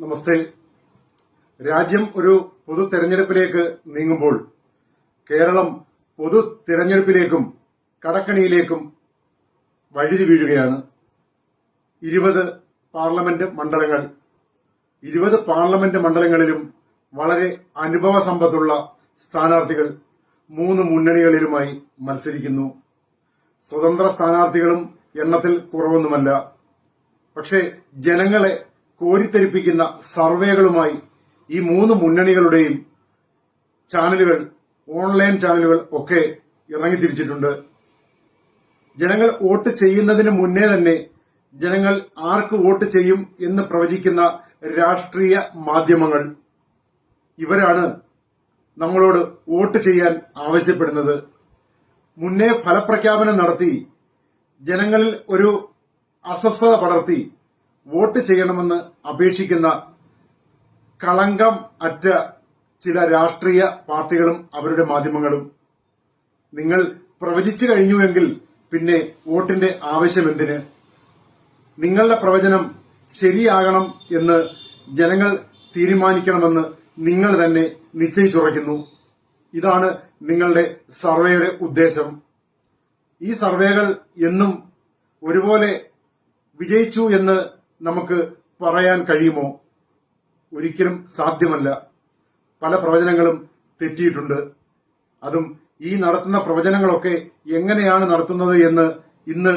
നമസ്തേ. രാജ്യം ഒരു പൊതു തെരഞ്ഞെടുപ്പിലേക്ക് നീങ്ങുമ്പോൾ കേരളം പൊതു തിരഞ്ഞെടുപ്പിലേക്കും കടക്കണിയിലേക്കും വഴുതി വീഴുകയാണ്. ഇരുപത് പാർലമെന്റ് മണ്ഡലങ്ങൾ ഇരുപത് പാർലമെന്റ് മണ്ഡലങ്ങളിലും വളരെ അനുഭവ സമ്പത്തുള്ള സ്ഥാനാർത്ഥികൾ മൂന്ന് മുന്നണികളിലുമായി മത്സരിക്കുന്നു. സ്വതന്ത്ര സ്ഥാനാർത്ഥികളും എണ്ണത്തിൽ കുറവൊന്നുമല്ല. പക്ഷേ ജനങ്ങളെ കോരിത്തെരിപ്പിക്കുന്ന സർവേകളുമായി ഈ മൂന്ന് മുന്നണികളുടെയും ചാനലുകൾ ഓൺലൈൻ ചാനലുകൾ ഒക്കെ ഇറങ്ങിത്തിരിച്ചിട്ടുണ്ട്. ജനങ്ങൾ വോട്ട് ചെയ്യുന്നതിന് മുന്നേ തന്നെ ജനങ്ങൾ ആർക്ക് വോട്ട് ചെയ്യും എന്ന് പ്രവചിക്കുന്ന രാഷ്ട്രീയ മാധ്യമങ്ങൾ ഇവരാണ് നമ്മളോട് വോട്ട് ചെയ്യാൻ ആവശ്യപ്പെടുന്നത്. മുന്നേ ഫലപ്രഖ്യാപനം നടത്തി ജനങ്ങളിൽ ഒരു അസ്വസ്ഥത പടർത്തി വോട്ട് ചെയ്യണമെന്ന് അപേക്ഷിക്കുന്ന കളങ്കം അറ്റ ചില രാഷ്ട്രീയ പാർട്ടികളും അവരുടെ മാധ്യമങ്ങളും. നിങ്ങൾ പ്രവചിച്ചു കഴിഞ്ഞുവെങ്കിൽ പിന്നെ വോട്ടിന്റെ ആവശ്യം എന്തിന്? നിങ്ങളുടെ പ്രവചനം ശരിയാകണം എന്ന് ജനങ്ങൾ തീരുമാനിക്കണമെന്ന് നിങ്ങൾ തന്നെ നിശ്ചയിച്ചുറയ്ക്കുന്നു. ഇതാണ് നിങ്ങളുടെ സർവേയുടെ ഉദ്ദേശം. ഈ സർവേകൾ എന്നും ഒരുപോലെ വിജയിച്ചു എന്ന് നമുക്ക് പറയാൻ കഴിയുമോ? ഒരിക്കലും സാധ്യമല്ല. പല പ്രവചനങ്ങളും തെറ്റിയിട്ടുണ്ട്. അതും ഈ നടത്തുന്ന പ്രവചനങ്ങളൊക്കെ എങ്ങനെയാണ് നടത്തുന്നത് എന്ന് ഇന്ന്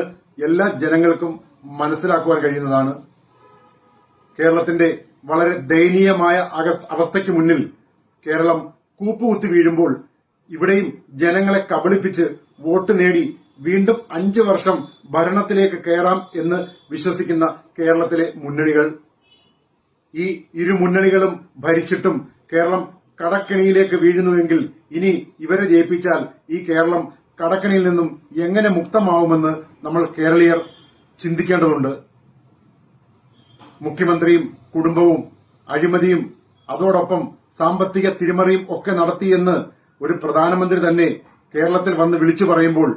എല്ലാ ജനങ്ങൾക്കും മനസ്സിലാക്കുവാൻ കഴിയുന്നതാണ്. കേരളത്തിന്റെ വളരെ ദയനീയമായ അവസ്ഥയ്ക്ക് മുന്നിൽ കേരളം കൂപ്പുകുത്തി വീഴുമ്പോൾ ഇവിടെയും ജനങ്ങളെ കബളിപ്പിച്ച് വോട്ട് നേടി വീണ്ടും അഞ്ചു വർഷം ഭരണത്തിലേക്ക് കയറാം എന്ന് വിശ്വസിക്കുന്ന കേരളത്തിലെ മുന്നണികൾ. ഈ ഇരു മുന്നണികളും ഭരിച്ചിട്ടും കേരളം കടക്കണിയിലേക്ക് വീഴുന്നുവെങ്കിൽ ഇനി ഇവരെ ജയിപ്പിച്ചാൽ ഈ കേരളം കടക്കണിയിൽ നിന്നും എങ്ങനെ മുക്തമാവുമെന്ന് നമ്മൾ കേരളീയർ ചിന്തിക്കേണ്ടതുണ്ട്. മുഖ്യമന്ത്രിയും കുടുംബവും അഴിമതിയും അതോടൊപ്പം സാമ്പത്തിക തിരിമറിയും ഒക്കെ നടത്തിയെന്ന് ഒരു പ്രധാനമന്ത്രി തന്നെ കേരളത്തിൽ വന്ന് വിളിച്ചു പറയുമ്പോൾ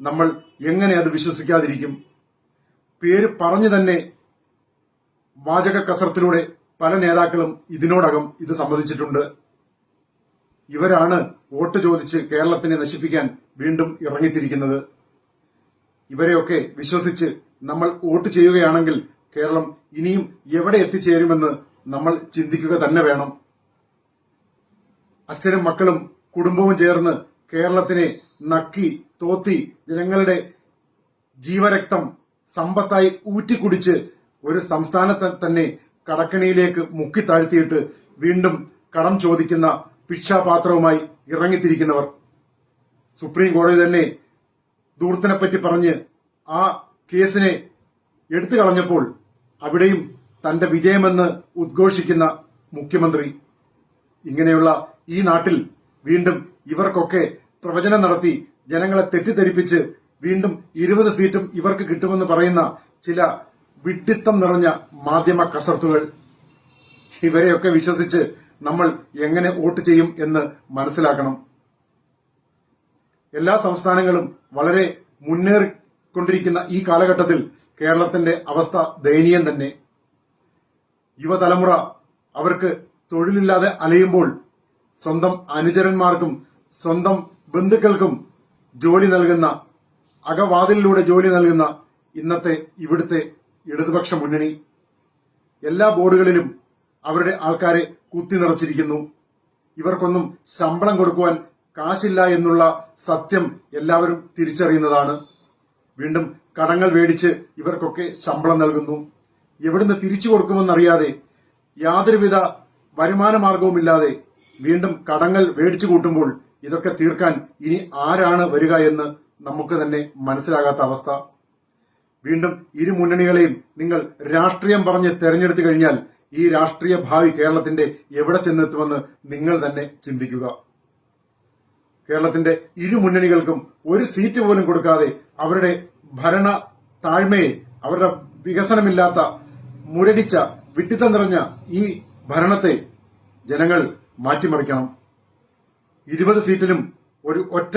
നമ്മൾ എങ്ങനെ അത് വിശ്വസിക്കാതിരിക്കും? പേര് പറഞ്ഞു തന്നെ വാചക കസരത്തിലൂടെ പല നേതാക്കളും ഇതിനോടകം ഇത് സമ്മതിച്ചിട്ടുണ്ട്. ഇവരാണ് വോട്ട് ചോദിച്ച് കേരളത്തിനെ നശിപ്പിക്കാൻ വീണ്ടും ഇറങ്ങിത്തിരിക്കുന്നത്. ഇവരെയൊക്കെ വിശ്വസിച്ച് നമ്മൾ വോട്ട് ചെയ്യുകയാണെങ്കിൽ കേരളം ഇനിയും എവിടെ എത്തിച്ചേരുമെന്ന് നമ്മൾ ചിന്തിക്കുക തന്നെ വേണം. അച്ഛനും മക്കളും കുടുംബവും ചേർന്ന് കേരളത്തിനെ നക്കി തോത്തി ജനങ്ങളുടെ ജീവരക്തം സമ്പത്തായി ഊറ്റിക്കുടിച്ച് ഒരു സംസ്ഥാനത്തെ തന്നെ കടക്കണിയിലേക്ക് മുക്കി താഴ്ത്തിയിട്ട് വീണ്ടും കടം ചോദിക്കുന്ന ഭിക്ഷാപാത്രവുമായി ഇറങ്ങിത്തിരിക്കുന്നവർ. സുപ്രീം കോടതി തന്നെ ദൂർത്തിനെപ്പറ്റി പറഞ്ഞ് ആ കേസിനെ എടുത്തു കളഞ്ഞപ്പോൾ അവിടെയും തന്റെ വിജയമെന്ന് ഉദ്ഘോഷിക്കുന്ന മുഖ്യമന്ത്രി. ഇങ്ങനെയുള്ള ഈ നാട്ടിൽ വീണ്ടും ഇവർക്കൊക്കെ പ്രവചനം നടത്തി ജനങ്ങളെ തെറ്റിദ്ധരിപ്പിച്ച് വീണ്ടും ഇരുപത് സീറ്റും ഇവർക്ക് കിട്ടുമെന്ന് പറയുന്ന ചില വിഡ്ഢിത്തം നിറഞ്ഞ മാധ്യമ കസർത്തുകൾ. ഇവരെയൊക്കെ വിശ്വസിച്ച് നമ്മൾ എങ്ങനെ വോട്ട് ചെയ്യും എന്ന് മനസ്സിലാക്കണം. എല്ലാ സംസ്ഥാനങ്ങളും വളരെ മുന്നേറിക്കൊണ്ടിരിക്കുന്ന ഈ കാലഘട്ടത്തിൽ കേരളത്തിന്റെ അവസ്ഥ ദയനീയം തന്നെ. യുവതലമുറ അവർക്ക് തൊഴിലില്ലാതെ അലയുമ്പോൾ സ്വന്തം അനുചരന്മാർക്കും സ്വന്തം ബന്ധുക്കൾക്കും ജോലി നൽകുന്ന അകവാതിലിലൂടെ ജോലി നൽകുന്ന ഇന്നത്തെ ഇവിടുത്തെ ഇടതുപക്ഷ മുന്നണി. എല്ലാ ബോർഡുകളിലും അവരുടെ ആൾക്കാരെ കുത്തി നിറച്ചിരിക്കുന്നു. ഇവർക്കൊന്നും ശമ്പളം കൊടുക്കുവാൻ കാശില്ല എന്നുള്ള സത്യം എല്ലാവരും തിരിച്ചറിയുന്നതാണ്. വീണ്ടും കടങ്ങൾ മേടിച്ച് ഇവർക്കൊക്കെ ശമ്പളം നൽകുന്നു. എവിടുന്ന് തിരിച്ചു കൊടുക്കുമെന്നറിയാതെ യാതൊരുവിധ വരുമാന മാർഗവുമില്ലാതെ വീണ്ടും കടങ്ങൾ മേടിച്ചു കൂട്ടുമ്പോൾ ഇതൊക്കെ തീർക്കാൻ ഇനി ആരാണ് വരിക എന്ന് നമുക്ക് തന്നെ മനസ്സിലാകാത്ത അവസ്ഥ. വീണ്ടും ഇരു മുന്നണികളെയും നിങ്ങൾ രാഷ്ട്രീയം പറഞ്ഞ് തെരഞ്ഞെടുത്തു കഴിഞ്ഞാൽ ഈ രാഷ്ട്രീയ ഭാവി കേരളത്തിന്റെ എവിടെ ചെന്നെത്തുമെന്ന് നിങ്ങൾ തന്നെ ചിന്തിക്കുക. കേരളത്തിന്റെ ഇരു മുന്നണികൾക്കും ഒരു സീറ്റ് പോലും കൊടുക്കാതെ അവരുടെ ഭരണ താഴ്മയെ അവരുടെ വികസനമില്ലാത്ത മുരടിച്ച വിട്ടിത്തം നിറഞ്ഞ ഈ ഭരണത്തെ ജനങ്ങൾ മാറ്റിമറിക്കണം. ഇരുപത് സീറ്റിലും ഒരു ഒറ്റ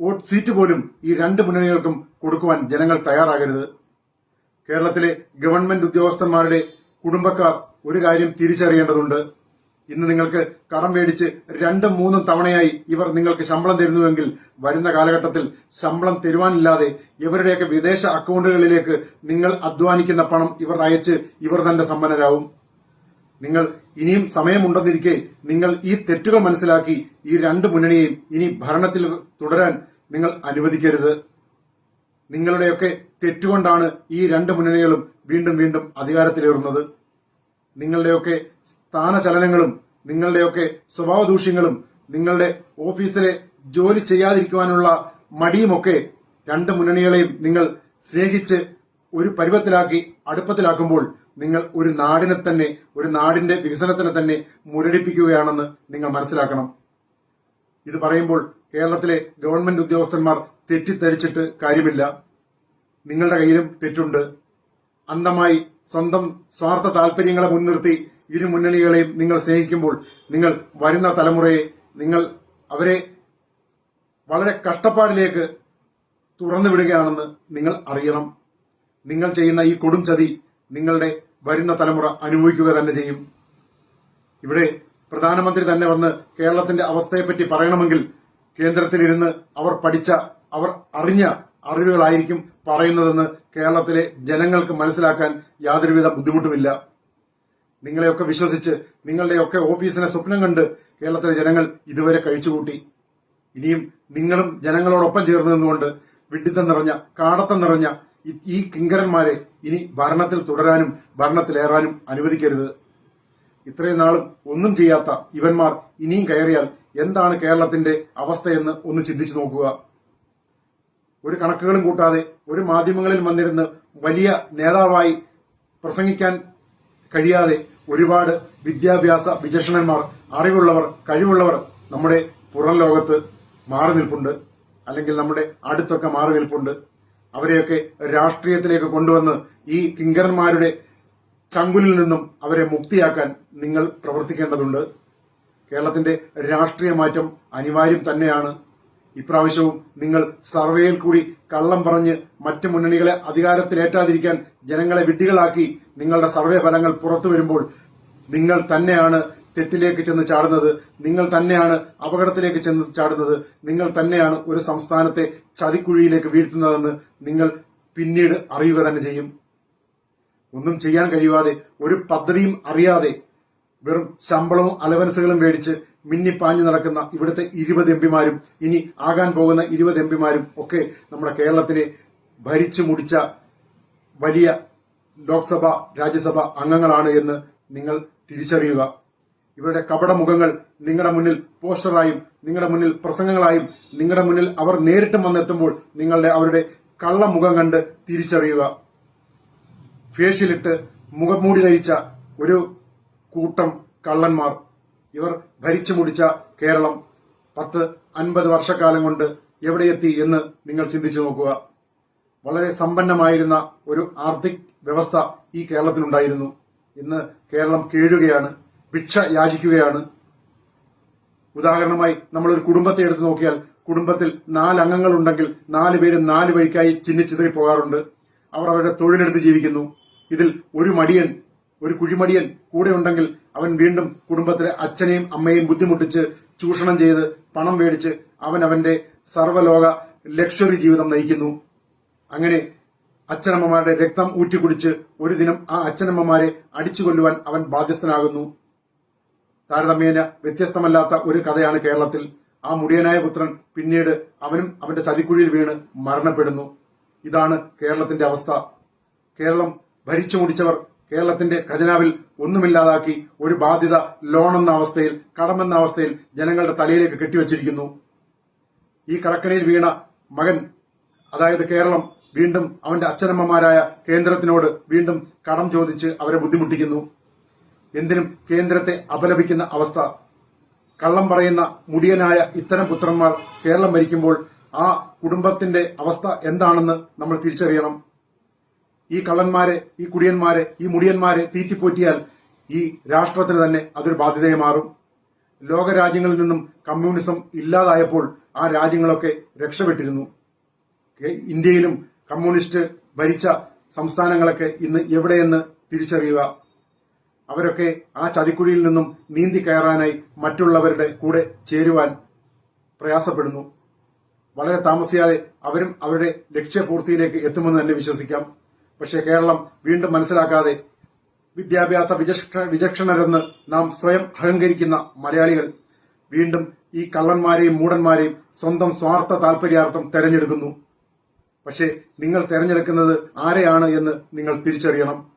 വോട്ട് സീറ്റ് പോലും ഈ രണ്ട് മുന്നണികൾക്കും കൊടുക്കുവാൻ ജനങ്ങൾ തയ്യാറാകരുത്. കേരളത്തിലെ ഗവൺമെന്റ് ഉദ്യോഗസ്ഥന്മാരുടെ കുടുംബക്കാർ ഒരു കാര്യം തിരിച്ചറിയേണ്ടതുണ്ട്. ഇന്ന് നിങ്ങൾക്ക് കടം മേടിച്ച് രണ്ടും മൂന്നും തവണയായി ഇവർ നിങ്ങൾക്ക് ശമ്പളം തരുന്നുവെങ്കിൽ വരുന്ന കാലഘട്ടത്തിൽ ശമ്പളം തരുവാനില്ലാതെ ഇവരുടെയൊക്കെ വിദേശ അക്കൗണ്ടുകളിലേക്ക് നിങ്ങൾ അധ്വാനിക്കുന്ന പണം ഇവർ അയച്ച് ഇവർ തന്നെ സമ്പന്നരാവും നിങ്ങൾ ഇനിയും സമയമുണ്ടെന്നിരിക്കെ നിങ്ങൾ ഈ തെറ്റുകൾ മനസ്സിലാക്കി ഈ രണ്ട് മുന്നണിയെയും ഇനി ഭരണത്തിൽ തുടരാൻ നിങ്ങൾ അനുവദിക്കരുത്. നിങ്ങളുടെയൊക്കെ തെറ്റുകൊണ്ടാണ് ഈ രണ്ട് മുന്നണികളും വീണ്ടും വീണ്ടും അധികാരത്തിലേറുന്നത്. നിങ്ങളുടെയൊക്കെ സ്ഥാനചലനങ്ങളും നിങ്ങളുടെയൊക്കെ സ്വഭാവ ദൂഷ്യങ്ങളും നിങ്ങളുടെ ഓഫീസിലെ ജോലി ചെയ്യാതിരിക്കുവാനുള്ള മടിയുമൊക്കെ രണ്ട് മുന്നണികളെയും നിങ്ങൾ സ്നേഹിച്ച് ഒരു പരുവത്തിലാക്കി അടുപ്പത്തിലാക്കുമ്പോൾ നിങ്ങൾ ഒരു നാടിനെ തന്നെ ഒരു നാടിന്റെ വികസനത്തിനെ തന്നെ മുരടിപ്പിക്കുകയാണെന്ന് നിങ്ങൾ മനസ്സിലാക്കണം. ഇത് പറയുമ്പോൾ കേരളത്തിലെ ഗവൺമെന്റ് ഉദ്യോഗസ്ഥന്മാർ തെറ്റിദ്ധരിച്ചിട്ട് കാര്യമില്ല. നിങ്ങളുടെ കയ്യിലും തെറ്റുണ്ട്. അന്തമായി സ്വന്തം സ്വാർത്ഥ താല്പര്യങ്ങളെ മുൻനിർത്തി ഇരു മുന്നണികളെയും നിങ്ങൾ സ്നേഹിക്കുമ്പോൾ നിങ്ങൾ വരുന്ന തലമുറയെ നിങ്ങൾ അവരെ വളരെ കഷ്ടപ്പാടിലേക്ക് തുറന്നു വിടുകയാണെന്ന് നിങ്ങൾ അറിയണം. നിങ്ങൾ ചെയ്യുന്ന ഈ കൊടും ചതി നിങ്ങളുടെ വരുന്ന തലമുറ അനുഭവിക്കുക തന്നെ ചെയ്യും. ഇവിടെ പ്രധാനമന്ത്രി തന്നെ വന്ന് കേരളത്തിന്റെ അവസ്ഥയെപ്പറ്റി പറയണമെങ്കിൽ കേന്ദ്രത്തിലിരുന്ന് അവർ പഠിച്ച അവർ അറിഞ്ഞ അറിവുകളായിരിക്കും പറയുന്നതെന്ന് കേരളത്തിലെ ജനങ്ങൾക്ക് മനസ്സിലാക്കാൻ യാതൊരുവിധ ബുദ്ധിമുട്ടുമില്ല. നിങ്ങളെയൊക്കെ വിശ്വസിച്ച് നിങ്ങളുടെയൊക്കെ ഓഫീസിനെ സ്വപ്നം കണ്ട് കേരളത്തിലെ ജനങ്ങൾ ഇതുവരെ കഴിച്ചുകൂട്ടി. ഇനിയും നിങ്ങളും ജനങ്ങളോടൊപ്പം ചേർന്ന് നിന്നുകൊണ്ട് വിഡിത്തം നിറഞ്ഞ കാടത്തം നിറഞ്ഞ ഈ- കിങ്കരന്മാരെ ഇനി ഭരണത്തിൽ തുടരാനും ഭരണത്തിലേറാനും അനുവദിക്കരുത്. ഇത്രയും നാളും ഒന്നും ചെയ്യാത്ത ഇവന്മാർ ഇനിയും കയറിയാൽ എന്താണ് കേരളത്തിന്റെ അവസ്ഥയെന്ന് ഒന്ന് ചിന്തിച്ചു നോക്കുക. ഒരു കണക്കുകളും കൂട്ടാതെ ഒരു മാധ്യമങ്ങളിൽ വന്നിരുന്ന് വലിയ നേതാവായി പ്രസംഗിക്കാൻ കഴിയാതെ ഒരുപാട് വിദ്യാഭ്യാസ വിചക്ഷണന്മാർ അറിവുള്ളവർ കഴിവുള്ളവർ നമ്മുടെ പുറം ലോകത്ത് മാറി നിൽപ്പുണ്ട്. അല്ലെങ്കിൽ നമ്മുടെ അടുത്തൊക്കെ മാറി നിൽപ്പുണ്ട്. അവരെയൊക്കെ രാഷ്ട്രീയത്തിലേക്ക് കൊണ്ടുവന്ന് ഈ കിങ്കരന്മാരുടെ ചങ്കുലിൽ നിന്നും അവരെ മുക്തിയാക്കാൻ നിങ്ങൾ പ്രവർത്തിക്കേണ്ടതുണ്ട്. കേരളത്തിന്റെ രാഷ്ട്രീയ മാറ്റം അനിവാര്യം തന്നെയാണ്. ഇപ്രാവശ്യവും നിങ്ങൾ സർവേയിൽ കൂടി കള്ളം പറഞ്ഞ് മറ്റ് മുന്നണികളെ അധികാരത്തിലേറ്റാതിരിക്കാൻ ജനങ്ങളെ വിഡ്ഢികളാക്കി നിങ്ങളുടെ സർവേ ഫലങ്ങൾ പുറത്തു വരുമ്പോൾ നിങ്ങൾ തന്നെയാണ് തെറ്റിലേക്ക് ചെന്ന് ചാടുന്നത് നിങ്ങൾ തന്നെയാണ് അപകടത്തിലേക്ക് ചെന്ന് ചാടുന്നത് നിങ്ങൾ തന്നെയാണ് ഒരു സംസ്ഥാനത്തെ ചതിക്കുഴിയിലേക്ക് വീഴ്ത്തുന്നതെന്ന് നിങ്ങൾ പിന്നീട് അറിയുക തന്നെ ചെയ്യും. ഒന്നും ചെയ്യാൻ കഴിയാതെ ഒരു പദ്ധതിയും അറിയാതെ വെറും ശമ്പളവും അലവൻസുകളും മേടിച്ച് മിന്നിപ്പാഞ്ഞു നടക്കുന്ന ഇവിടുത്തെ ഇരുപത് എംപിമാരും ഇനി ആകാൻ പോകുന്ന ഇരുപത് എംപിമാരും ഒക്കെ നമ്മുടെ കേരളത്തിനെ ഭരിച്ചു മുടിച്ച വലിയ ലോക്സഭ രാജ്യസഭ അംഗങ്ങളാണ് എന്ന് നിങ്ങൾ തിരിച്ചറിയുക. ഇവരുടെ കപട മുഖങ്ങൾ നിങ്ങളുടെ മുന്നിൽ പോസ്റ്ററായും നിങ്ങളുടെ മുന്നിൽ പ്രസംഗങ്ങളായും നിങ്ങളുടെ മുന്നിൽ അവർ നേരിട്ടും വന്നെത്തുമ്പോൾ നിങ്ങളുടെ അവരുടെ കള്ളമുഖം കണ്ട് തിരിച്ചറിയുക. ഫേഷ്യലിട്ട് മുഖംമൂടി ധരിച്ച ഒരു കൂട്ടം കള്ളന്മാർ. ഇവർ ഭരിച്ചു മുടിച്ച കേരളം പത്ത് അൻപത് വർഷക്കാലം കൊണ്ട് എവിടെയെത്തി എന്ന് നിങ്ങൾ ചിന്തിച്ചു നോക്കുക. വളരെ സമ്പന്നമായിരുന്ന ഒരു ആർത്തിക് വ്യവസ്ഥ ഈ കേരളത്തിലുണ്ടായിരുന്നു. ഇന്ന് കേരളം കീഴുകയാണ്. ഭിക്ഷ യാചിക്കുകയാണ്. ഉദാഹരണമായി നമ്മൾ ഒരു കുടുംബത്തെ എടുത്തു നോക്കിയാൽ കുടുംബത്തിൽ നാല് അംഗങ്ങൾ ഉണ്ടെങ്കിൽ നാല് പേര് നാല് വഴിക്കായി ചിന്നിച്ചിതറി പോകാറുണ്ട്. അവർ അവരുടെ തൊഴിലെടുത്ത് ജീവിക്കുന്നു. ഇതിൽ ഒരു മടിയൻ ഒരു കുഴിമടിയൻ കൂടെ ഉണ്ടെങ്കിൽ അവൻ വീണ്ടും കുടുംബത്തിലെ അച്ഛനെയും അമ്മയെയും ബുദ്ധിമുട്ടിച്ച് ചൂഷണം ചെയ്ത് പണം മേടിച്ച് അവൻ അവന്റെ സർവലോക ലക്ഷറി ജീവിതം നയിക്കുന്നു. അങ്ങനെ അച്ഛനമ്മമാരുടെ രക്തം ഊറ്റിക്കുടിച്ച് ഒരു ദിനം ആ അച്ഛനമ്മമാരെ അടിച്ചു കൊല്ലുവാൻ അവൻ ബാധ്യസ്ഥനാകുന്നു. താരതമ്യേന വ്യത്യസ്തമല്ലാത്ത ഒരു കഥയാണ് കേരളത്തിൽ. ആ മുടിയനായ പുത്രൻ പിന്നീട് അവനും അവന്റെ ചതിക്കുഴിയിൽ വീണ് മരണപ്പെടുന്നു. ഇതാണ് കേരളത്തിന്റെ അവസ്ഥ. കേരളം ഭരിച്ചു മുടിച്ചവർ കേരളത്തിന്റെ ഖജനാവിൽ ഒന്നുമില്ലാതാക്കി ഒരു ബാധ്യത ലോൺ എന്ന അവസ്ഥയിൽ കടമെന്ന അവസ്ഥയിൽ ജനങ്ങളുടെ തലയിലേക്ക് കെട്ടിവച്ചിരിക്കുന്നു. ഈ കടക്കണിയിൽ വീണ മകൻ അതായത് കേരളം വീണ്ടും അവന്റെ അച്ഛനമ്മമാരായ കേന്ദ്രത്തിനോട് വീണ്ടും കടം ചോദിച്ച് അവരെ ബുദ്ധിമുട്ടിക്കുന്നു. എന്തിനും കേന്ദ്രത്തെ അപലപിക്കുന്ന അവസ്ഥ. കള്ളം പറയുന്ന മുടിയനായ ഇത്തരം പുത്രന്മാർ കേരളം ഭരിക്കുമ്പോൾ ആ കുടുംബത്തിന്റെ അവസ്ഥ എന്താണെന്ന് നമ്മൾ തിരിച്ചറിയണം. ഈ കള്ളന്മാരെ ഈ കുടിയന്മാരെ ഈ മുടിയന്മാരെ തീറ്റിപ്പോറ്റിയാൽ ഈ രാഷ്ട്രത്തിന് തന്നെ അതൊരു ബാധ്യതയെ മാറും. ലോകരാജ്യങ്ങളിൽ നിന്നും കമ്മ്യൂണിസം ഇല്ലാതായപ്പോൾ ആ രാജ്യങ്ങളൊക്കെ രക്ഷപ്പെട്ടിരുന്നു. ഇന്ത്യയിലും കമ്മ്യൂണിസ്റ്റ് ഭരിച്ച സംസ്ഥാനങ്ങളൊക്കെ ഇന്ന് എവിടെയെന്ന് തിരിച്ചറിയുക. അവരൊക്കെ ആ ചതിക്കുഴിയിൽ നിന്നും നീന്തി കയറാനായി മറ്റുള്ളവരുടെ കൂടെ ചേരുവാൻ പ്രയാസപ്പെടുന്നു. വളരെ താമസിയാതെ അവരും അവരുടെ ലക്ഷ്യപൂർത്തിയിലേക്ക് എത്തുമെന്ന് തന്നെ വിശ്വസിക്കാം. പക്ഷേ കേരളം വീണ്ടും മനസ്സിലാക്കാതെ വിദ്യാഭ്യാസ വിചക്ഷ വിചക്ഷണരെന്ന് നാം സ്വയം അഹങ്കരിക്കുന്ന മലയാളികൾ വീണ്ടും ഈ കള്ളന്മാരെയും മൂടന്മാരെയും സ്വന്തം സ്വാർത്ഥ താൽപര്യാർത്ഥം തെരഞ്ഞെടുക്കുന്നു. പക്ഷേ നിങ്ങൾ തെരഞ്ഞെടുക്കുന്നത് ആരെയാണ് എന്ന് നിങ്ങൾ തിരിച്ചറിയണം.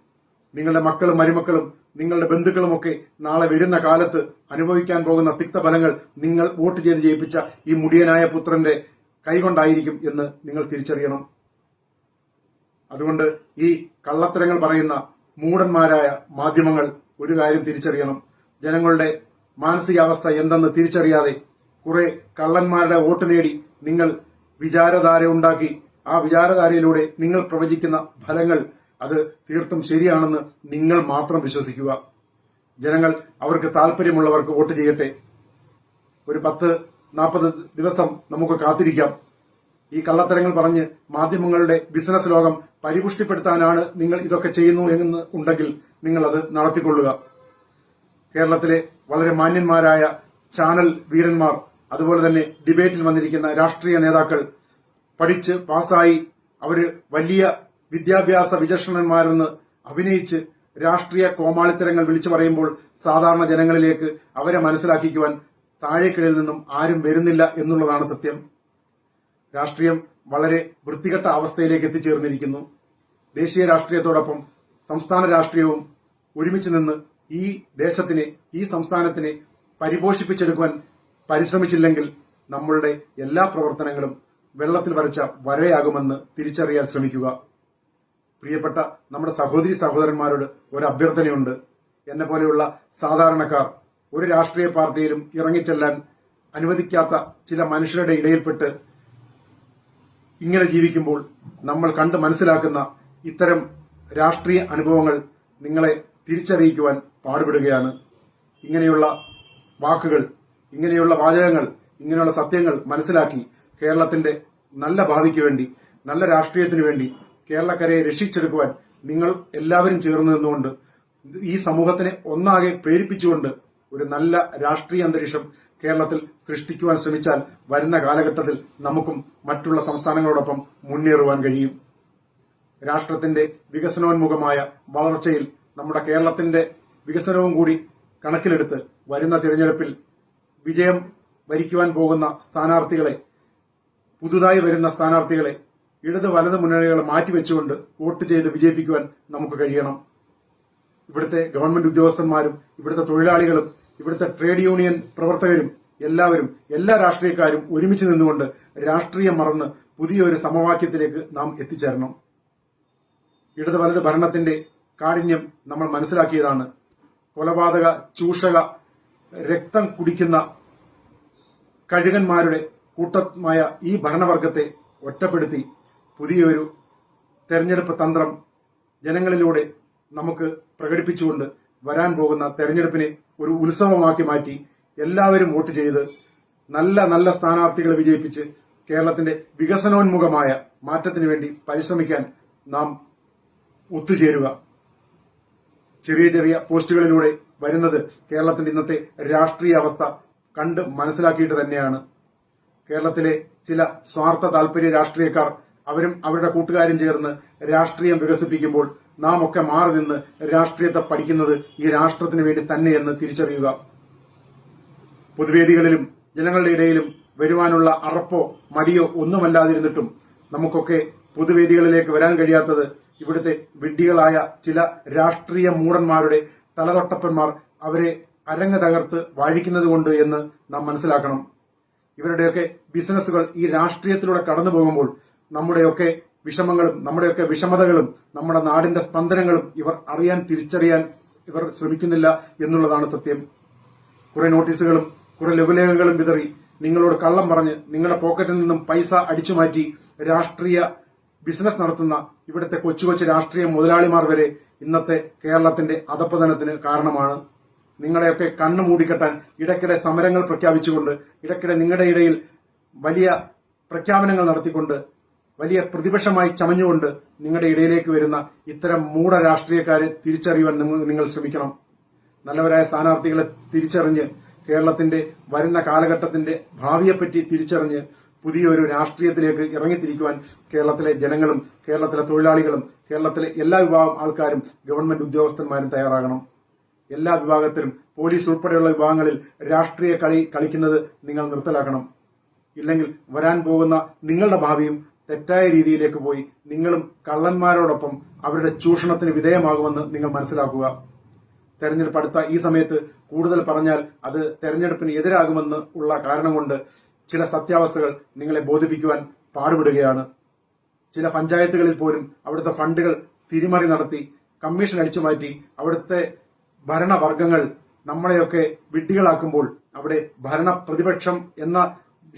നിങ്ങളുടെ മക്കളും മരുമക്കളും നിങ്ങളുടെ ബന്ധുക്കളുമൊക്കെ നാളെ വരുന്ന കാലത്ത് അനുഭവിക്കാൻ പോകുന്ന തിക്തഫലങ്ങൾ നിങ്ങൾ വോട്ട് ചെയ്ത് ജയിപ്പിച്ച ഈ മുടിയനായ പുത്രന്റെ കൈകൊണ്ടായിരിക്കും എന്ന് നിങ്ങൾ തിരിച്ചറിയണം. അതുകൊണ്ട് ഈ കള്ളത്തരങ്ങൾ പറയുന്ന മൂടന്മാരായ മാധ്യമങ്ങൾ ഒരു കാര്യം തിരിച്ചറിയണം. ജനങ്ങളുടെ മാനസികാവസ്ഥ എന്തെന്ന് തിരിച്ചറിയാതെ കുറെ കള്ളന്മാരുടെ വോട്ട് നേടി നിങ്ങൾ വിചാരധാര ഉണ്ടാക്കി ആ വിചാരധാരയിലൂടെ നിങ്ങൾ പ്രവചിക്കുന്ന ഫലങ്ങൾ അത് തീർത്തും ശരിയാണെന്ന് നിങ്ങൾ മാത്രം വിശ്വസിക്കുക. ജനങ്ങൾ അവർക്ക് താല്പര്യമുള്ളവർക്ക് വോട്ട് ചെയ്യട്ടെ. ഒരു പത്ത് നാൽപ്പത് ദിവസം നമുക്ക് കാത്തിരിക്കാം. ഈ കള്ളത്തരങ്ങൾ പറഞ്ഞ് മാധ്യമങ്ങളുടെ ബിസിനസ് ലോകം പരിപുഷ്ടിപ്പെടുത്താനാണ് നിങ്ങൾ ഇതൊക്കെ ചെയ്യുന്നു എന്ന് ഉണ്ടെങ്കിൽ നിങ്ങൾ അത് നടത്തിക്കൊള്ളുക. കേരളത്തിലെ വളരെ മാന്യന്മാരായ ചാനൽ വീരന്മാർ അതുപോലെ തന്നെ ഡിബേറ്റിൽ വന്നിരിക്കുന്ന രാഷ്ട്രീയ നേതാക്കൾ പഠിച്ച് പാസായി അവർ വലിയ വിദ്യാഭ്യാസ വിചക്ഷണന്മാരെന്ന് അഭിനയിച്ച് രാഷ്ട്രീയ കോമാളിത്തരങ്ങൾ വിളിച്ചു പറയുമ്പോൾ സാധാരണ ജനങ്ങളിലേക്ക് അവരെ മനസ്സിലാക്കിക്കുവാൻ താഴേക്കിടയിൽ നിന്നും ആരും വരുന്നില്ല എന്നുള്ളതാണ് സത്യം. രാഷ്ട്രീയം വളരെ വൃത്തികെട്ട അവസ്ഥയിലേക്ക് എത്തിച്ചേർന്നിരിക്കുന്നു. ദേശീയ രാഷ്ട്രീയത്തോടൊപ്പം സംസ്ഥാന രാഷ്ട്രീയവും ഒരുമിച്ച് നിന്ന് ഈ ദേശത്തിനെ ഈ സംസ്ഥാനത്തിനെ പരിപോഷിപ്പിച്ചെടുക്കുവാൻ പരിശ്രമിച്ചില്ലെങ്കിൽ നമ്മളുടെ എല്ലാ പ്രവർത്തനങ്ങളും വെള്ളത്തിൽ വരച്ച വരയാകുമെന്ന് തിരിച്ചറിയാൻ ശ്രമിക്കുക. പ്രിയപ്പെട്ട നമ്മുടെ സഹോദരി സഹോദരന്മാരോട് ഒരു അഭ്യർത്ഥനയുണ്ട്. എന്നെ പോലെയുള്ള സാധാരണക്കാർ ഒരു രാഷ്ട്രീയ പാർട്ടിയിലും ഇറങ്ങിച്ചെല്ലാൻ അനുവദിക്കാത്ത ചില മനുഷ്യരുടെ ഇടയിൽപ്പെട്ട് ഇങ്ങനെ ജീവിക്കുമ്പോൾ നമ്മൾ കണ്ട് മനസ്സിലാക്കുന്ന ഇത്തരം രാഷ്ട്രീയ അനുഭവങ്ങൾ നിങ്ങളെ തിരിച്ചറിയിക്കുവാൻ പാടുപെടുകയാണ്. ഇങ്ങനെയുള്ള വാക്കുകൾ ഇങ്ങനെയുള്ള വാചകങ്ങൾ ഇങ്ങനെയുള്ള സത്യങ്ങൾ മനസ്സിലാക്കി കേരളത്തിന്റെ നല്ല ഭാവിക്ക് വേണ്ടി നല്ല രാഷ്ട്രീയത്തിന് വേണ്ടി കേരളക്കരയെ രക്ഷിച്ചെടുക്കുവാൻ നിങ്ങൾ എല്ലാവരും ചേർന്ന് നിന്നുകൊണ്ട് ഈ സമൂഹത്തിനെ ഒന്നാകെ പ്രേരിപ്പിച്ചുകൊണ്ട് ഒരു നല്ല രാഷ്ട്രീയ അന്തരീക്ഷം കേരളത്തിൽ സൃഷ്ടിക്കുവാൻ ശ്രമിച്ചാൽ വരുന്ന കാലഘട്ടത്തിൽ നമുക്കും മറ്റുള്ള സംസ്ഥാനങ്ങളോടൊപ്പം മുന്നേറുവാൻ കഴിയും. രാഷ്ട്രത്തിന്റെ വികസനോന്മുഖമായ വളർച്ചയിൽ നമ്മുടെ കേരളത്തിന്റെ വികസനവും കൂടി കണക്കിലെടുത്ത് വരുന്ന തിരഞ്ഞെടുപ്പിൽ വിജയം വരിക്കുവാൻ പോകുന്ന സ്ഥാനാർത്ഥികളെ പുതുതായി വരുന്ന സ്ഥാനാർത്ഥികളെ ഇടത് വലത് മുന്നണികളെ മാറ്റിവെച്ചുകൊണ്ട് വോട്ട് ചെയ്ത് വിജയിപ്പിക്കുവാൻ നമുക്ക് കഴിയണം. ഇവിടുത്തെ ഗവൺമെന്റ് ഉദ്യോഗസ്ഥന്മാരും ഇവിടുത്തെ തൊഴിലാളികളും ഇവിടുത്തെ ട്രേഡ് യൂണിയൻ പ്രവർത്തകരും എല്ലാവരും എല്ലാ രാഷ്ട്രീയക്കാരും ഒരുമിച്ച് നിന്നുകൊണ്ട് രാഷ്ട്രീയം മറന്ന് പുതിയൊരു സമവാക്യത്തിലേക്ക് നാം എത്തിച്ചേരണം. ഇടത് വലത് ഭരണത്തിന്റെ കാഠിന്യം നമ്മൾ മനസ്സിലാക്കിയതാണ്. കൊലപാതക ചൂഷക രക്തം കുടിക്കുന്ന കഴുകന്മാരുടെ കൂട്ടമായ ഈ ഭരണവർഗത്തെ ഒറ്റപ്പെടുത്തി പുതിയൊരു തെരഞ്ഞെടുപ്പ് തന്ത്രം ജനങ്ങളിലൂടെ നമുക്ക് പ്രകടിപ്പിച്ചുകൊണ്ട് വരാൻ പോകുന്ന തെരഞ്ഞെടുപ്പിനെ ഒരു ഉത്സവമാക്കി മാറ്റി എല്ലാവരും വോട്ട് ചെയ്ത് നല്ല നല്ല സ്ഥാനാർത്ഥികളെ വിജയിപ്പിച്ച് കേരളത്തിന്റെ വികസനോന്മുഖമായ മാറ്റത്തിന് വേണ്ടി പരിശ്രമിക്കാൻ നാം ഒത്തുചേരുക. ചെറിയ ചെറിയ പോസ്റ്റുകളിലൂടെ വരുന്നത് കേരളത്തിന്റെ ഇന്നത്തെ രാഷ്ട്രീയ അവസ്ഥ കണ്ട് മനസ്സിലാക്കിയിട്ട് തന്നെയാണ്. കേരളത്തിലെ ചില സ്വാർത്ഥ താൽപര്യ രാഷ്ട്രീയക്കാർ അവരും അവരുടെ കൂട്ടുകാരും ചേർന്ന് രാഷ്ട്രീയം വികസിപ്പിക്കുമ്പോൾ നാം ഒക്കെ മാറി നിന്ന് രാഷ്ട്രീയത്തെ പഠിക്കുന്നത് ഈ രാഷ്ട്രത്തിന് വേണ്ടി തന്നെയെന്ന് തിരിച്ചറിയുക. പൊതുവേദികളിലും ജനങ്ങളുടെ ഇടയിലും വരുവാനുള്ള അറപ്പോ മടിയോ ഒന്നുമല്ലാതിരുന്നിട്ടും നമുക്കൊക്കെ പൊതുവേദികളിലേക്ക് വരാൻ കഴിയാത്തത് ഇവിടുത്തെ വിഡ്ഢികളായ ചില രാഷ്ട്രീയ മൂടന്മാരുടെ തലതൊട്ടപ്പന്മാർ അവരെ അരങ്ങ് തകർത്ത് വാഴിക്കുന്നത് കൊണ്ട് എന്ന് നാം മനസ്സിലാക്കണം. ഇവരുടെയൊക്കെ ബിസിനസ്സുകൾ ഈ രാഷ്ട്രീയത്തിലൂടെ കടന്നു പോകുമ്പോൾ നമ്മുടെയൊക്കെ വിഷമങ്ങളും നമ്മുടെയൊക്കെ വിഷമതകളും നമ്മുടെ നാടിന്റെ സ്പന്ദനങ്ങളും ഇവർ അറിയാൻ തിരിച്ചറിയാൻ ഇവർ ശ്രമിക്കുന്നില്ല എന്നുള്ളതാണ് സത്യം. കുറെ നോട്ടീസുകളും കുറെ ലഘുലേഖകളും വിതറി നിങ്ങളോട് കള്ളം പറഞ്ഞ് നിങ്ങളുടെ പോക്കറ്റിൽ നിന്നും പൈസ അടിച്ചുമാറ്റി രാഷ്ട്രീയ ബിസിനസ് നടത്തുന്ന ഇവിടുത്തെ കൊച്ചു കൊച്ചു രാഷ്ട്രീയ മുതലാളിമാർ വരെ ഇന്നത്തെ കേരളത്തിന്റെ അധപ്പതനത്തിന് കാരണമാണ്. നിങ്ങളെയൊക്കെ കണ്ണു മൂടിക്കെട്ടാൻ ഇടയ്ക്കിടെ സമരങ്ങൾ പ്രഖ്യാപിച്ചുകൊണ്ട് ഇടയ്ക്കിടെ നിങ്ങളുടെ ഇടയിൽ വലിയ പ്രഖ്യാപനങ്ങൾ നടത്തിക്കൊണ്ട് വലിയ പ്രതിപക്ഷമായി ചമഞ്ഞുകൊണ്ട് നിങ്ങളുടെ ഇടയിലേക്ക് വരുന്ന ഇത്തരം മൂഢ രാഷ്ട്രീയക്കാരെ തിരിച്ചറിയുവാൻ നിങ്ങൾ ശ്രമിക്കണം. നല്ലവരായ സ്ഥാനാർത്ഥികളെ തിരിച്ചറിഞ്ഞ് കേരളത്തിന്റെ വരുന്ന കാലഘട്ടത്തിന്റെ ഭാവിയെപ്പറ്റി തിരിച്ചറിഞ്ഞ് പുതിയൊരു രാഷ്ട്രീയത്തിലേക്ക് ഇറങ്ങിത്തിരിക്കുവാൻ കേരളത്തിലെ ജനങ്ങളും കേരളത്തിലെ തൊഴിലാളികളും കേരളത്തിലെ എല്ലാ വിഭാഗം ആൾക്കാരും ഗവൺമെന്റ് ഉദ്യോഗസ്ഥന്മാരും തയ്യാറാകണം. എല്ലാ വിഭാഗത്തിലും പോലീസ് ഉൾപ്പെടെയുള്ള വിഭാഗങ്ങളിൽ രാഷ്ട്രീയ കളി കളിക്കുന്നത് നിങ്ങൾ നിർത്തലാക്കണം. ഇല്ലെങ്കിൽ വരാൻ പോകുന്ന നിങ്ങളുടെ ഭാവിയും തെറ്റായ രീതിയിലേക്ക് പോയി നിങ്ങളും കള്ളന്മാരോടൊപ്പം അവരുടെ ചൂഷണത്തിന് വിധേയമാകുമെന്ന് നിങ്ങൾ മനസ്സിലാക്കുക. തെരഞ്ഞെടുപ്പ് അടുത്ത ഈ സമയത്ത് കൂടുതൽ പറഞ്ഞാൽ അത് തെരഞ്ഞെടുപ്പിന് എതിരാകുമെന്ന് ഉള്ള കാരണം കൊണ്ട് ചില സത്യാവസ്ഥകൾ നിങ്ങളെ ബോധിപ്പിക്കുവാൻ പാടുപെടുകയാണ്. ചില പഞ്ചായത്തുകളിൽ പോലും അവിടുത്തെ ഫണ്ടുകൾ തിരിമറി നടത്തി കമ്മീഷൻ അടിച്ചു മാറ്റി അവിടുത്തെ ഭരണവർഗങ്ങൾ നമ്മളെയൊക്കെ വിഡ്ഢികളാക്കുമ്പോൾ അവിടെ ഭരണ പ്രതിപക്ഷം എന്ന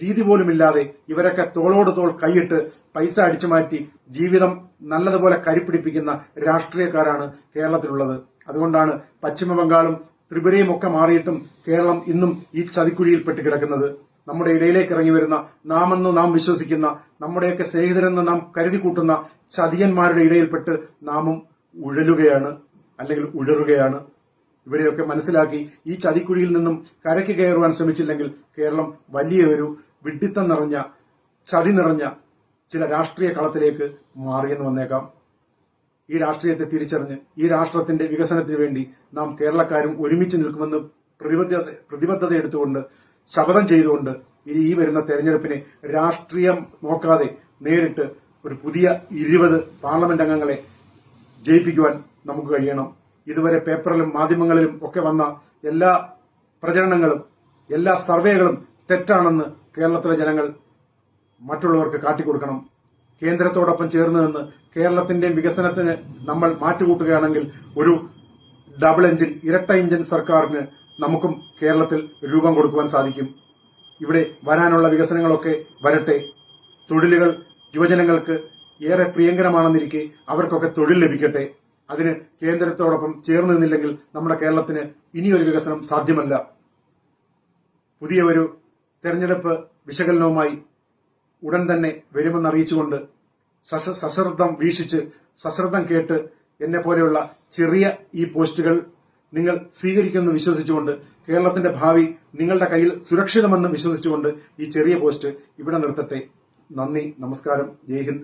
രീതി പോലുമില്ലാതെ ഇവരൊക്കെ തോളോട് തോൾ കൈയിട്ട് പൈസ അടിച്ചു മാറ്റി ജീവിതം നല്ലതുപോലെ കരിപ്പിടിപ്പിക്കുന്ന രാഷ്ട്രീയക്കാരാണ് കേരളത്തിലുള്ളത്. അതുകൊണ്ടാണ് പശ്ചിമബംഗാളും ത്രിപുരയും ഒക്കെ മാറിയിട്ടും കേരളം ഇന്നും ഈ ചതിക്കുഴിയിൽ കിടക്കുന്നത്. നമ്മുടെ ഇടയിലേക്ക് ഇറങ്ങി വരുന്ന നാമെന്ന് നാം വിശ്വസിക്കുന്ന നമ്മുടെയൊക്കെ സ്നേഹിതരെന്ന് നാം കരുതി കൂട്ടുന്ന ചതിയന്മാരുടെ ഇടയിൽപ്പെട്ട് നാമും ഉഴലുകയാണ് അല്ലെങ്കിൽ ഉഴറുകയാണ്. ഇവരെയൊക്കെ മനസ്സിലാക്കി ഈ ചതിക്കുഴിയിൽ നിന്നും കരയ്ക്ക് കയറുവാൻ ശ്രമിച്ചില്ലെങ്കിൽ കേരളം വലിയൊരു വിഡ്ഢിത്തം നിറഞ്ഞ ചതി നിറഞ്ഞ ചില രാഷ്ട്രീയ കളത്തിലേക്ക് മാറിയെന്ന് വന്നേക്കാം. ഈ രാഷ്ട്രീയത്തെ തിരിച്ചറിഞ്ഞ് ഈ രാഷ്ട്രത്തിന്റെ വികസനത്തിന് വേണ്ടി നാം കേരളക്കാരും ഒരുമിച്ച് നിൽക്കുമെന്ന് പ്രതിബദ്ധത എടുത്തുകൊണ്ട് ശപഥം ചെയ്തുകൊണ്ട് ഇനി ഈ വരുന്ന തെരഞ്ഞെടുപ്പിനെ രാഷ്ട്രീയം നോക്കാതെ നേരിട്ട് ഒരു പുതിയ ഇരുപത് പാർലമെന്റ് അംഗങ്ങളെ ജയിപ്പിക്കുവാൻ നമുക്ക് കഴിയണം. ഇതുവരെ പേപ്പറിലും മാധ്യമങ്ങളിലും ഒക്കെ വന്ന എല്ലാ പ്രചരണങ്ങളും എല്ലാ സർവേകളും തെറ്റാണെന്ന് കേരളത്തിലെ ജനങ്ങൾ മറ്റുള്ളവർക്ക് കാട്ടിക്കൊടുക്കണം. കേന്ദ്രത്തോടൊപ്പം ചേർന്ന് നിന്ന് കേരളത്തിന്റെ വികസനത്തിന് നമ്മൾ മാറ്റുകൂട്ടുകയാണെങ്കിൽ ഒരു ഡബിൾ എഞ്ചിൻ ഇരട്ട എഞ്ചിൻ സർക്കാരിന് നമുക്കും കേരളത്തിൽ രൂപം കൊടുക്കുവാൻ സാധിക്കും. ഇവിടെ വരാനുള്ള വികസനങ്ങളൊക്കെ വരട്ടെ. തൊഴിലുകൾ യുവജനങ്ങൾക്ക് ഏറെ പ്രിയങ്കരമാണെന്നിരിക്കെ അവർക്കൊക്കെ തൊഴിൽ ലഭിക്കട്ടെ. അതിന് കേന്ദ്രത്തോടൊപ്പം ചേർന്ന് നിന്നില്ലെങ്കിൽ നമ്മുടെ കേരളത്തിന് ഇനിയൊരു വികസനം സാധ്യമല്ല. പുതിയ ഒരു തെരഞ്ഞെടുപ്പ് വിശകലനവുമായി ഉടൻ തന്നെ വരുമെന്ന് അറിയിച്ചുകൊണ്ട് സശ- സശ്രദ്ധം വീക്ഷിച്ച് സശ്രദ്ധം കേട്ട് എന്നെ പോലെയുള്ള ചെറിയ ഈ പോസ്റ്റുകൾ നിങ്ങൾ സ്വീകരിക്കുമെന്ന് വിശ്വസിച്ചുകൊണ്ട് കേരളത്തിന്റെ ഭാവി നിങ്ങളുടെ കയ്യിൽ സുരക്ഷിതമെന്ന് വിശ്വസിച്ചുകൊണ്ട് ഈ ചെറിയ പോസ്റ്റ് ഇവിടെ നിർത്തട്ടെ. നന്ദി നമസ്കാരം. ജയ് ഹിന്ദ്.